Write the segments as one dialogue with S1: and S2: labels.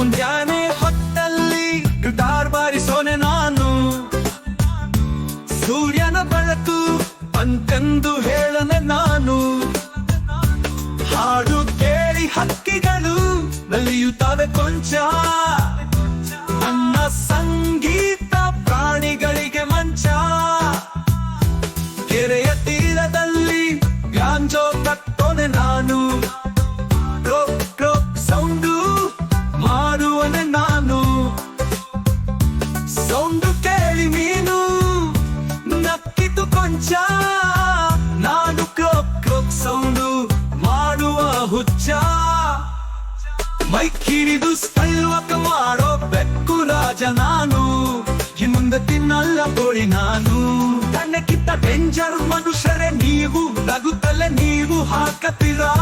S1: ಮುಂಜಾನೆ ಹೊತ್ತಲ್ಲಿ ಗಿಟಾರ್ ಬಾರಿಸೋನೆ ನಾನು. ಸೂರ್ಯನ ಬೆಳಕು ಅಂತೆಂದು ಹೇಳನೆ ನಾನು. ಹಾಡು ಕೇಳಿ ಹಕ್ಕಿಗಳು ನಲಿಯುತ್ತವೆ ಕೊಂಚ. ನನ್ನ ಸಂಗೀತ ಪ್ರಾಣಿಗಳಿಗೆ ಮಂಚ. ಕೆರೆಯ ಮೈಕಿರಿದು ಸ್ಥಳವಕ ಮಾಡೋ ಬೆಕ್ಕು ರಾಜ ನಾನು. ಇನ್ನೊಂದು ತಿನ್ನಲ್ಲ ಗೋಳಿ ನಾನು. ತನ್ನಕ್ಕಿಂತ ಡೇಂಜರ್ ಮನುಷ್ಯರೇ ನೀವು, ನಗುತ್ತಲೇ ನೀವು ಹಾಕತ್ತೀರಾ?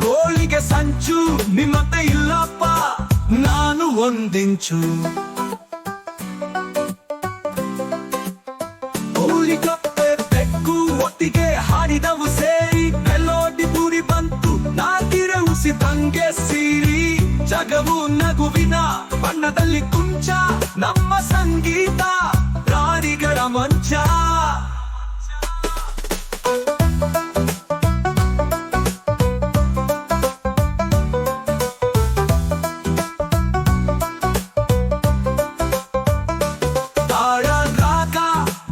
S1: ಗೋಳಿಗೆ ಸಂಚು, ನಿಮ್ಮತ್ತೆ ಇಲ್ಲಪ್ಪ, ನಾನು ಒಂದಿಂಚು. ಕಪ್ಪೆ ಬೆಕ್ಕು ಹಾಡಿದವು ಸೇರಿ ಮೆಲೋಡಿ ಬೂರಿ ಬಂತು ನಾಗಿರ ಉಸಿ ತಂಗೆ ಸೀರಿ. ಜಗವು ನಗುವಿನ ಬಣ್ಣದಲ್ಲಿ ಕುಂಚ, ನಮ್ಮ ಸಂಗೀತ ಪ್ರಾಣಿಗಳ ಮಂಚ.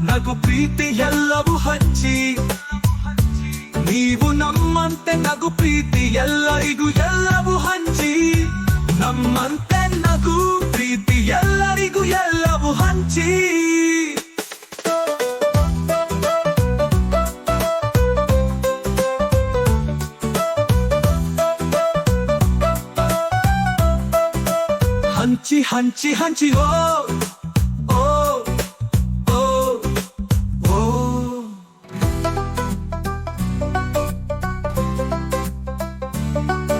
S1: ನಗು ಪ್ರೀತಿ ಎಲ್ಲವೂ ಹಂಚಿ ನೀವು ನಮ್ಮಂತೆ ನಗು ಪ್ರೀತಿ ಎಲ್ಲರಿಗೂ ಎಲ್ಲವೂ ಹಂಚಿ. ನಮ್ಮಂತೆ ನಗು ಪ್ರೀತಿ ಎಲ್ಲರಿಗೂ ಎಲ್ಲವೂ ಹಂಚಿ ಹಂಚಿ ಹಂಚಿ ಹಂಚಿ ಓ thank you